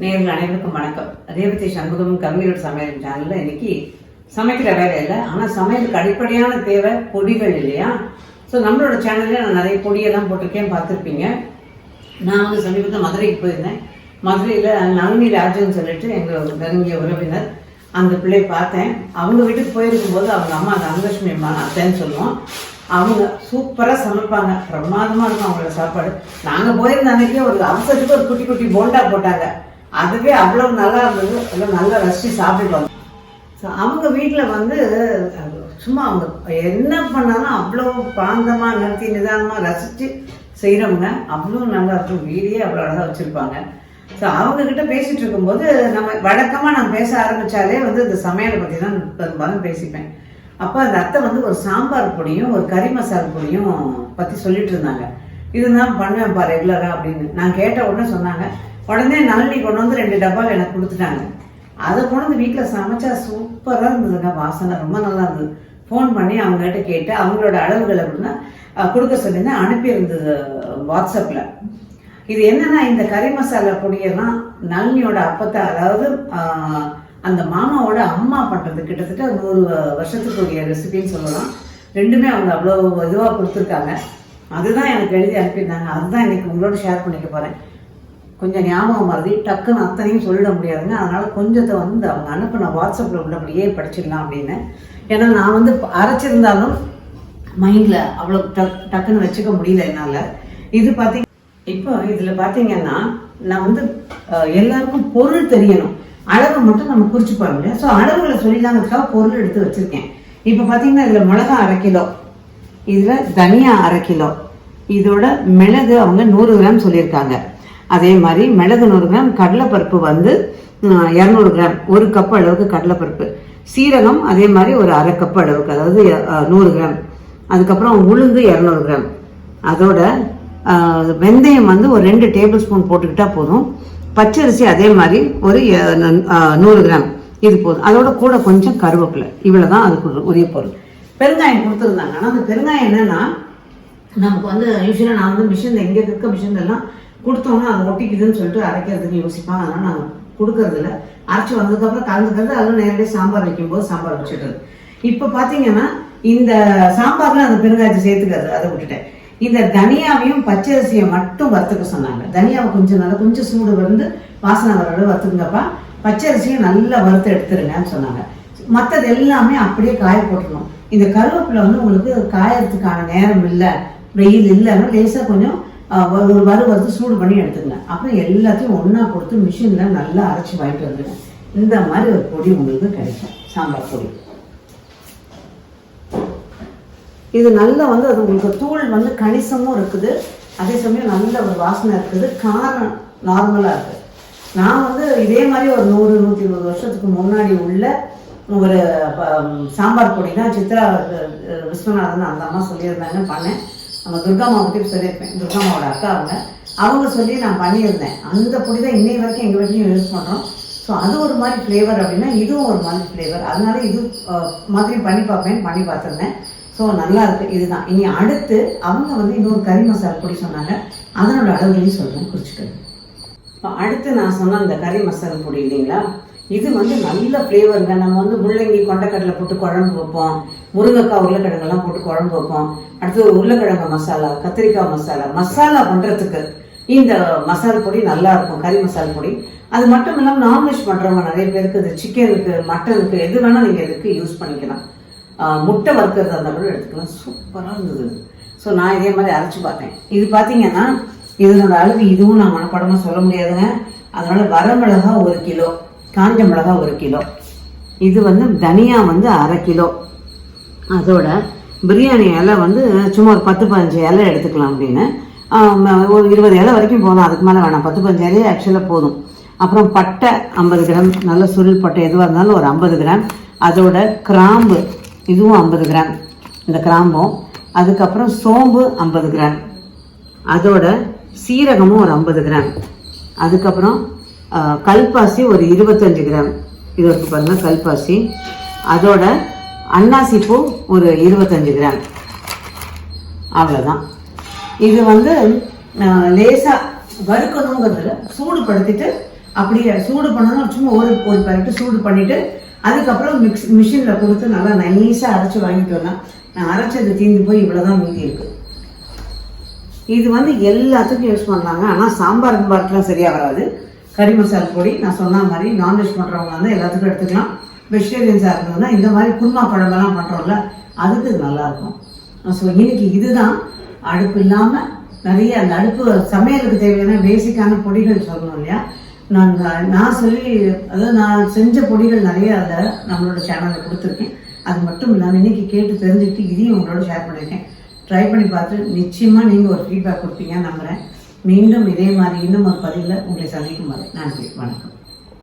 நேரில் அனைவருக்கும் வணக்கம். ரேவதி சண்முகம் கவிஞரோட சமையல் சேனல்ல இன்னைக்கு சமைக்கிற வேலை இல்லை. ஆனால் சமையலுக்கு அடிப்படையான தேவை பொடிகள் இல்லையா? ஸோ நம்மளோட சேனல்ல நான் நிறைய பொடியெல்லாம் போட்டிருக்கேன் பார்த்துருப்பீங்க. நான் வந்து சமீபத்தில் மதுரைக்கு போயிருந்தேன். மதுரையில் நளினி ராஜன் சொல்லிட்டு எங்கள் நெருங்கிய உறவினர் அந்த பிள்ளை பார்த்தேன். அவங்க வீட்டுக்கு போயிருக்கும் போது அவங்க அம்மா தனலட்சுமி அம்மா அத்தைன்னு சொல்லுவோம். அவங்க சூப்பராக சமைப்பாங்க. பிரமாதமாக இருக்கும் அவங்களோட சாப்பாடு. நாங்கள் போயிருந்த அன்னைக்கே ஒரு அவசரத்துக்கு ஒரு குட்டி குட்டி போண்டா போட்டாங்க. அதுவே அவ்வளோ நல்லா இருந்தது. எல்லாம் நல்லா ரசித்து சாப்பிட்டு ஸோ அவங்க வீட்டில் வந்து சும்மா அவங்க என்ன பண்ணாலும் அவ்வளோ பாந்தமாக நிறுத்தி நிதானமாக ரசித்து செய்கிறவங்க அவ்வளோ நல்லா இருக்கும். வீடியே அவ்வளோ அழகாக வச்சுருப்பாங்க. ஸோ அவங்க கிட்ட பேசிட்டு இருக்கும்போது நம்ம வழக்கமாக நான் பேச ஆரம்பிச்சாலே வந்து இந்த சமையலை பற்றி தான் பெரும்பாலும் பேசிப்பேன். அப்போ அந்த அத்தை வந்து ஒரு சாம்பார் பொடியும் ஒரு கறி மசால் பொடியும் பற்றி சொல்லிட்டு இருந்தாங்க. இதுதான் பண்ணுவேன்ப்பா ரெகுலராக அப்படின்னு. நான் கேட்ட உடனே சொன்னாங்க உடனே நளினி கொண்டு வந்து ரெண்டு டப்பாவில் எனக்கு கொடுத்துட்டாங்க. அதை கொண்டு வந்து வீட்டில் சமைச்சா சூப்பராக இருந்ததுங்க வாசனை ரொம்ப நல்லா இருந்தது. ஃபோன் பண்ணி அவங்ககிட்ட கேட்டு அவங்களோட அளவுகள் அப்படின்னா கொடுக்க சொல்லியிருந்தேன். அனுப்பியிருந்தது வாட்ஸ்அப்பில் இது என்னன்னா இந்த கறி மசாலா பொடியெல்லாம் நளினியோட அப்பத்தை அதாவது அந்த மாமாவோட அம்மா பண்றது கிட்டத்தட்ட நூறு வருஷத்துக்குரிய ரெசிபின்னு சொல்லலாம். ரெண்டுமே அவங்க அவ்வளோ இதுவாக கொடுத்துருக்காங்க. அதுதான் எனக்கு எழுதி அனுப்பியிருந்தாங்க. அதுதான் இன்னைக்கு உங்களோட ஷேர் பண்ணிக்க போறேன். கொஞ்சம் ஞாபகம் மறதி டக்குன்னு அத்தனையும் சொல்லிட முடியாதுங்க. அதனால் கொஞ்சத்தை வந்து அவங்க அனுப்பின வாட்ஸ்அப்பில் உள்ளபடியே படிச்சிடலாம் அப்படின்னு. ஏன்னா நான் வந்து அரைச்சிருந்தாலும் மைண்டில் அவ்வளோ டக் டக்குன்னு வச்சுக்க முடியல என்னால். இது பார்த்தீங்க இப்போ இதில் பார்த்தீங்கன்னா நான் வந்து எல்லாருக்கும் பொருள் தெரியணும். அளவை மட்டும் நம்ம குறிச்சு போட முடியும் ஸோ அளவுகளை சொல்லிடலாங்கிறதுக்காக பொருள் எடுத்து வச்சுருக்கேன். இப்போ பார்த்தீங்கன்னா இதில் மிளகா அரை கிலோ. இதில் தனியா அரை கிலோ. இதோட மிளகு அவங்க நூறு கிராம் சொல்லியிருக்காங்க. அதே மாதிரி மிளகு நூறு கிராம் கடலைப்பருப்பு வந்து இரநூறு கிராம் ஒரு கப் அளவுக்கு கடலைப்பருப்பு. சீரகம் அதே மாதிரி ஒரு அரை கப் அளவுக்கு அதாவது அஹ், நூறு கிராம். அதுக்கப்புறம் உளுந்து இரநூறு கிராம். அதோட வெந்தயம் வந்து ஒரு ரெண்டு டேபிள் ஸ்பூன் போட்டுக்கிட்டா போதும். பச்சரிசி அதே மாதிரி ஒரு அஹ், நூறு கிராம். இது போதும். அதோட கூட கொஞ்சம் கருவேப்பிலை. இவ்வளவுதான் அதுக்கு உரிய பொருள். பெருங்காயம் கொடுத்துருந்தாங்க. ஆனால் அந்த பெருங்காயம் என்னன்னா நமக்கு வந்து யூஸ்வலாக நான் வந்து மிஷின் எங்கே இருக்க மிஷின் எல்லாம் கொடுத்தோம்னா அது ஒட்டிக்குதுன்னு சொல்லிட்டு அரைக்கிறதுக்கு யோசிப்பாங்க. அதனால நான் கொடுக்கறதில்ல. அரைச்சி வந்ததுக்கப்புறம் கலந்துக்கிறது அதெல்லாம் நேரடியாக சாம்பார் வைக்கும்போது சாம்பார் வச்சுடுறது இப்போ பார்த்தீங்கன்னா இந்த சாம்பார்ல அந்த பெருங்காயத்தை சேர்த்துக்கிறது அதை விட்டுட்டேன். இந்த தனியாவையும் பச்சரிசியை மட்டும் வறுத்துக்க சொன்னாங்க. தனியாவை கொஞ்சம் நல்லா கொஞ்சம் சூடு வந்து வாசனை வர வறுத்துக்கப்பா வறுத்துங்கப்பா பச்சரிசியை நல்லா வறுத்து எடுத்துருங்கன்னு சொன்னாங்க. மற்றது எல்லாமே அப்படியே காய போட்டுருணும் இந்த கருவேப்பிலை வந்து உங்களுக்கு காயறதுக்கான நேரம் இல்லை. வெயில் இல்லைன்னா லேசாக கொஞ்சம் ஒரு ஒரு வறு வறுத்து சூடு பண்ணி எடுத்துக்கங்க. அப்புறம் எல்லாத்தையும் ஒன்றா கொடுத்து மிஷினில் நல்லா அரைச்சி வாங்கிட்டு வந்துடுங்க இந்த மாதிரி ஒரு பொடி உங்களுக்கு கிடைக்கும். சாம்பார் பொடி. இது நல்லா வந்து அது உங்களுக்கு தூள் வந்து கணிசமும் இருக்குது. அதே சமயம் நல்ல ஒரு வாசனை இருக்குது. காரம் நார்மலாக இருக்குது நான் வந்து இதே மாதிரி ஒரு நூறு நூற்றி இருபது வருஷத்துக்கு முன்னாடி உள்ள ஒரு சாம்பார் பொடி தான் சித்ரா விஸ்வநாதன் அந்த அம்மா சொல்லியிருந்தாங்க பண்ணேன். நம்ம துர்காமா பற்றி சொல்லியிருப்பேன். துர்காமாவோட அக்கா அவங்க. அவங்க சொல்லி நான் பண்ணியிருந்தேன். அந்த பொடி தான் இன்னை வரைக்கும் எங்கள் வீட்லையும் யூஸ் பண்ணுறோம் ஸோ அது ஒரு மாதிரி ஃப்ளேவர் அப்படின்னா இதுவும் ஒரு மாதிரி ஃப்ளேவர் அதனால இது மாதிரி பண்ணி பார்ப்பேன் பண்ணி பார்த்துருந்தேன். ஸோ நல்லா இருக்குது இதுதான். இனி அடுத்து அவங்க வந்து இன்னொரு கறி மசாலா பொடி சொன்னாங்க. அதனோட அளவுகளையும் சொல்கிறேன் குறிச்சிக்கோங்க. இப்போ அடுத்து நான் சொன்ன அந்த கறி மசாலா பொடி இல்லைங்களா? இது வந்து நல்ல ஃப்ளேவருங்க நம்ம வந்து முள்ளங்கி கொண்டைக்கடலை போட்டு குழம்பு வைப்போம். முருங்கைக்காய் உருளைக்கிழங்கெல்லாம் போட்டு குழம்பு வைப்போம். அடுத்து உருளைக்கிழங்கு மசாலா கத்திரிக்காய் மசாலா. மசாலா பண்ணுறதுக்கு இந்த மசாலா பொடி நல்லா இருக்கும் கறி மசாலா பொடி. அது மட்டும் இல்லாமல் நான்வெஜ் பண்ணுறவங்க நிறைய பேருக்கு இது சிக்கனுக்கு மட்டனுக்கு எது வேணால் நீங்கள் இதுக்கு யூஸ் பண்ணிக்கலாம். முட்டை வறுக்கிறது இருந்தால் கூட எடுத்துக்கலாம். சூப்பராக இருந்தது. ஸோ நான் இதே மாதிரி அரைச்சி பார்த்தேன். இது பார்த்தீங்கன்னா இதனோட அளவு இதுவும் நான் மனப்படமாக சொல்ல முடியாதுங்க. அதனால வரமிளகா ஒரு கிலோ காஞ்ச மிளகா ஒரு கிலோ. இது வந்து தனியா வந்து அரை கிலோ. அதோட பிரியாணி இலை வந்து சும்மா ஒரு பத்து பதினஞ்சு இலை எடுத்துக்கலாம் அப்படின்னு. ஒரு இருபது இலை வரைக்கும் போதும். அதுக்கு மேலே வேணாம். பத்து பதினஞ்சு இலையே ஆக்சுவலாக போதும். அப்புறம் பட்டை ஐம்பது கிராம். நல்ல சுருள் பட்டை எதுவாக இருந்தாலும் ஒரு ஐம்பது கிராம். அதோட கிராம்பு இதுவும் ஐம்பது கிராம். இந்த கிராம்பும். அதுக்கப்புறம் சோம்பு ஐம்பது கிராம். அதோட சீரகமும் ஒரு ஐம்பது கிராம். அதுக்கப்புறம் கல்பாசி ஒரு இருபத்தஞ்சு கிராம். இது இருக்கு பாருங்கள் கல்பாசி. அதோட அன்னாசி பூ ஒரு இருபத்தஞ்சு கிராம். அவ்வளோதான் இது வந்து லேசாக வறுக்கணுங்கிறதுல சூடுபடுத்திட்டு அப்படியே சூடு பண்ணணும் சும்மா ஒரு ஒரு பரட்டு சூடு பண்ணிட்டு அதுக்கப்புறம் மிக்ஸ் மிஷினில் கொடுத்து நல்லா நைஸாக அரைச்சி வாங்கிட்டு வரலாம். நான் அரைச்சது தீர்ந்து போய் இவ்வளோதான் மீதி இருக்கு. இது வந்து எல்லாத்துக்கும் யூஸ் பண்ணலாங்க. ஆனால் சாம்பார் பாட்டுலாம் சரியாக வராது. கறி மசாலா பொடி நான் சொன்ன மாதிரி நான்வெஜ் பண்ணுறவங்க வந்து எல்லாத்துக்கும் எடுத்துக்கலாம். வெஜிடேரியன்ஸாக இருந்தோம்னா இந்த மாதிரி குருமா குழம்பெல்லாம் பண்ணுறோம்ல அதுக்கு இது நல்லாயிருக்கும். ஸோ இன்னைக்கு இதுதான். அடுப்பு இல்லாமல் நிறைய அந்த அடுப்பு சமையலுக்கு தேவையான பேசிக்கான பொடிகள் சொல்லணும் இல்லையா? நான் நான் சொல்லி அதாவது நான் செஞ்ச பொடிகள் நிறைய அதில் நம்மளோட சேனலில் கொடுத்துருக்கேன். அது மட்டும் இல்லாமல் இன்றைக்கி கேட்டு தெரிஞ்சுக்கிட்டு இதையும் உங்களோட ஷேர் பண்ணியிருக்கேன். ட்ரை பண்ணி பார்த்து நிச்சயமாக நீங்கள் ஒரு ஃபீட்பேக் கொடுப்பீங்க நம்புகிறேன் மீண்டும் இதே மாதிரி இன்னும் ஒரு பதிவில் உங்களை சந்திக்கும் வரை நன்றி வணக்கம்.